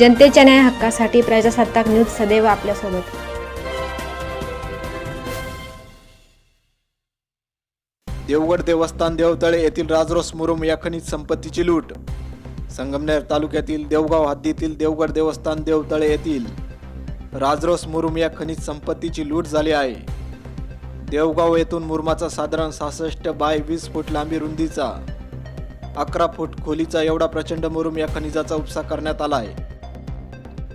जनतेच्या न्याय हक्कासाठी प्रजासत्ताक न्यूज सदैव आपल्यासोबत. देवगड देवस्थान देवतळे येथील राजरोस मुरुम या खनिज संपत्तीची लूट. संगमनेर तालुक्यातील देवगाव हद्दीतील देवगड देवस्थान देवतळे येथील राजरोस मुरुम या खनिज संपत्तीची लूट झाली आहे. देवगाव येथून मुरुमाचा साधारण सहासष्ट बाय वीस फूट लांबी रुंदीचा अकरा फूट खोलीचा एवढा प्रचंड मुरुम या खनिजाचा उपसा करण्यात आला आहे.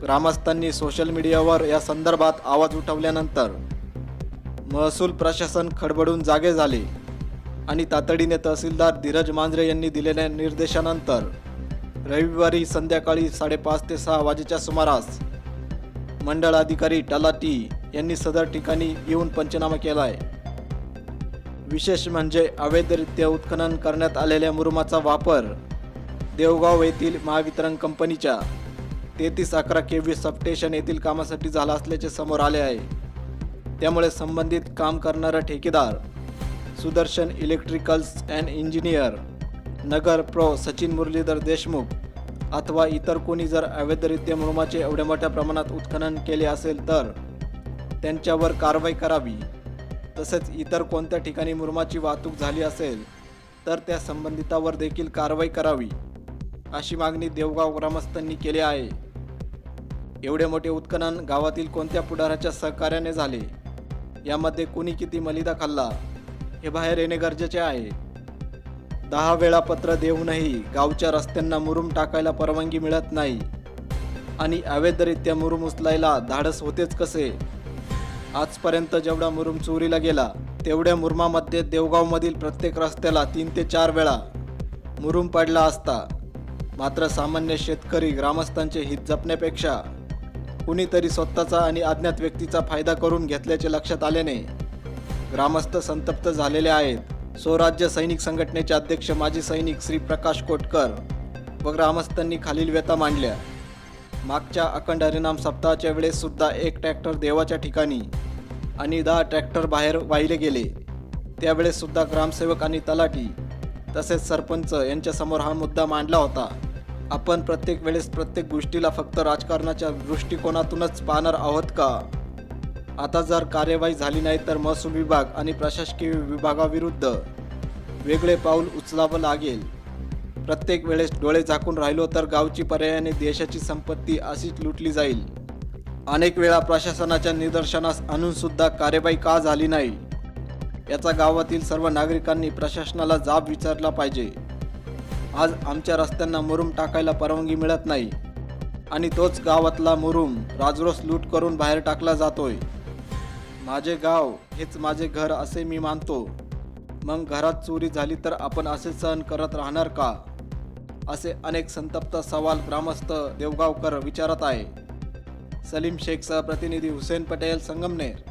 ग्रामस्थांनी सोशल मीडियावर या संदर्भात आवाज उठवल्यानंतर महसूल प्रशासन खडबडून जागे झाले आणि तातडीने तहसीलदार धीरज मांजरे यांनी दिलेल्या निर्देशानंतर रविवारी संध्याकाळी साडेपाच ते सहा वाजेच्या सुमारास मंडळ अधिकारी टलाटी यांनी सदर ठिकाणी येऊन पंचनामा केला आहे विशेष म्हणजे अवैधरित्या उत्खनन करण्यात आलेल्या मुरुमाचा वापर देवगाव येथील महावितरण कंपनीच्या तेहतीस अकरा के व्ही सबस्टेशन येथील कामासाठी झाला असल्याचे समोर आले आहे. त्यामुळे संबंधित काम करणारा ठेकेदार Sudarshan electricals and engineer Nagar prof. Sachin Murlidhar Deshmukh अथवा इतर कोणी जर अवैधरित्या मुरुमाचे एवढ्या मोठ्या प्रमाणात उत्खनन केले असेल तर त्यांच्यावर कारवाई करावी. तसेच इतर कोणत्या ठिकाणी मुरुमाची वाहतूक झाली असेल तर त्या संबंधितावर देखील कारवाई करावी अशी मागणी देवगाव ग्रामस्थांनी केली आहे. एवढे मोठे उत्खनन गावातील कोणत्या पुढाऱ्याच्या सहकार्याने झाले? यामध्ये कुणी किती मलिदा खाल्ला? हे बाहेर येणे गरजेचे आहे. दहा वेळा पत्र देऊनही गावच्या रस्त्यांना मुरुम टाकायला परवानगी मिळत नाही. आणि अवैधरित्या मुरुम उचलायला धाडस होतेच कसे? आजपर्यंत जेवढा मुरुम चोरीला गेला तेवढ्या मुरुमामध्ये देवगावमधील प्रत्येक रस्त्याला तीन ते चार वेळा मुरुम पडला असता. मात्र सामान्य शेतकरी ग्रामस्थांचे हित जपण्यापेक्षा कुणीतरी स्वतःचा आणि अज्ञात व्यक्तीचा फायदा करून घेतल्याचे लक्षात आल्याने ग्रामस्थ संतप्त झालेले आहेत. स्वराज्य सैनिक संघटनेचे अध्यक्ष माजी सैनिक श्री प्रकाश कोटकर व ग्रामस्थांनी खालील व्यथा मांडल्या. मागच्या अखंड हरिनाम सप्ताहाच्या वेळेस सुद्धा एक ट्रॅक्टर देवाच्या ठिकाणी आणि दहा ट्रॅक्टर बाहेर वाहिले गेले. त्यावेळेस सुद्धा ग्रामसेवक आणि तलाठी तसेच सरपंच यांच्यासमोर हा मुद्दा मांडला होता. आपण प्रत्येक वेळेस प्रत्येक गोष्टीला फक्त राजकारणाच्या दृष्टिकोनातूनच पाहणार आहोत का? आता जर कार्यवाही झाली नाही तर महसूल विभाग आणि प्रशासकीय विभागाविरुद्ध वेगळे पाऊल उचलावं लागेल. प्रत्येक वेळेस डोळे झाकून राहिलो तर गावची पर्यायाने देशाची संपत्ती अशीच लुटली जाईल. अनेक वेळा प्रशासनाच्या निदर्शनास आणूनसुद्धा कार्यवाही का झाली नाही? याचा गावातील सर्व नागरिकांनी प्रशासनाला जाब विचारला पाहिजे. आज आमच्या रस्त्यांना मुरुम टाकायला परवानगी मिळत नाही. आणि तोच गावातला मुरुम राजरोस लूट करून बाहेर टाकला जातोय. माझे गाव हेच माझे घर असे मी मानतो. मग घरात चोरी झाली तर आपण असे सहन करत राहणार का? असे अनेक संतप्त सवाल ग्रामस्थ देवगावकर विचारत आहे. सलीम शेखचा प्रतिनिधी हुसेन पटेल संगमनेर.